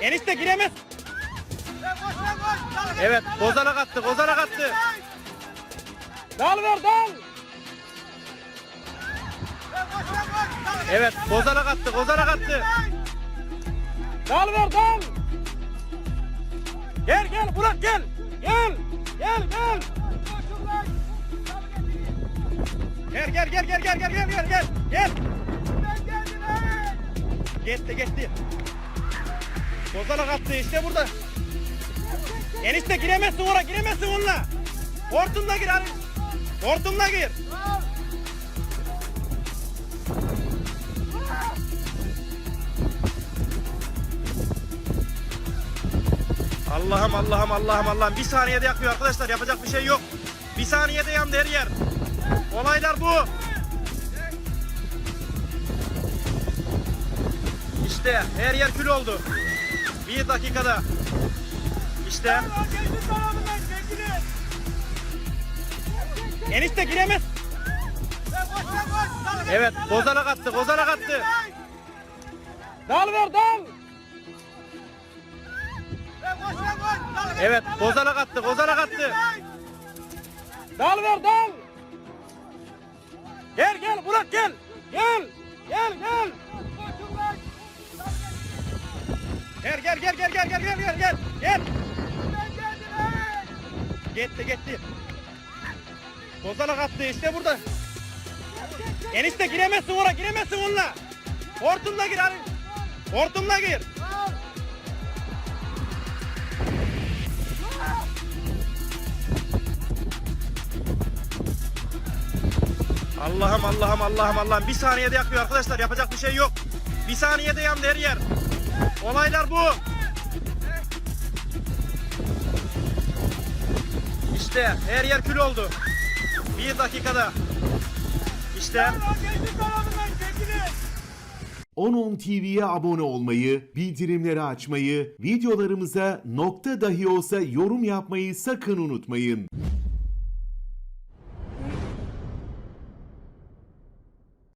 Enişte giremez. Evet, kozalak attı, kozalak attı. Dal ver dal. Evet, kozalak attı, kozalak attı. Dal ver dal. Gel gel Burak gel. Gel. Gel gel. Gel gel gel gel gel gel gel gel gel. Gel. Gitti gitti. Kozalak attı işte burada. Enişte giremezsin oraya giremezsin onunla. Hortumla gir abi. Hortumla gir. Allah'ım Allah'ım Allah'ım Allah'ım bir saniyede yakıyor arkadaşlar yapacak bir şey yok. Bir saniyede yandı her yer. Olaylar bu. İşte her yer kül oldu. Bir dakikada. İşte. Enişte giremez. Evet, kozalak attı, kozalak attı. Dal ver dal. Evet, kozalak attı, kozalak attı. Dal ver dal. Gel gel Burak gel. Gel. Gel gel. Gel gel gel gel gel gel gel gel gel. Gel. Gitti gitti. Kozalak attı işte burada. Enişte giremezsin oraya giremezsin onunla. Hortumla gir abi. Hortumla gir. Allah'ım Allah'ım Allah'ım Allah'ım bir saniyede yakıyor arkadaşlar yapacak bir şey yok. Bir saniyede yandı her yer. Olaylar bu. İşte her yer kül oldu. Bir dakikada. İşte. 10.10 TV'ye abone olmayı, bildirimleri açmayı, videolarımıza nokta dahi olsa yorum yapmayı sakın unutmayın.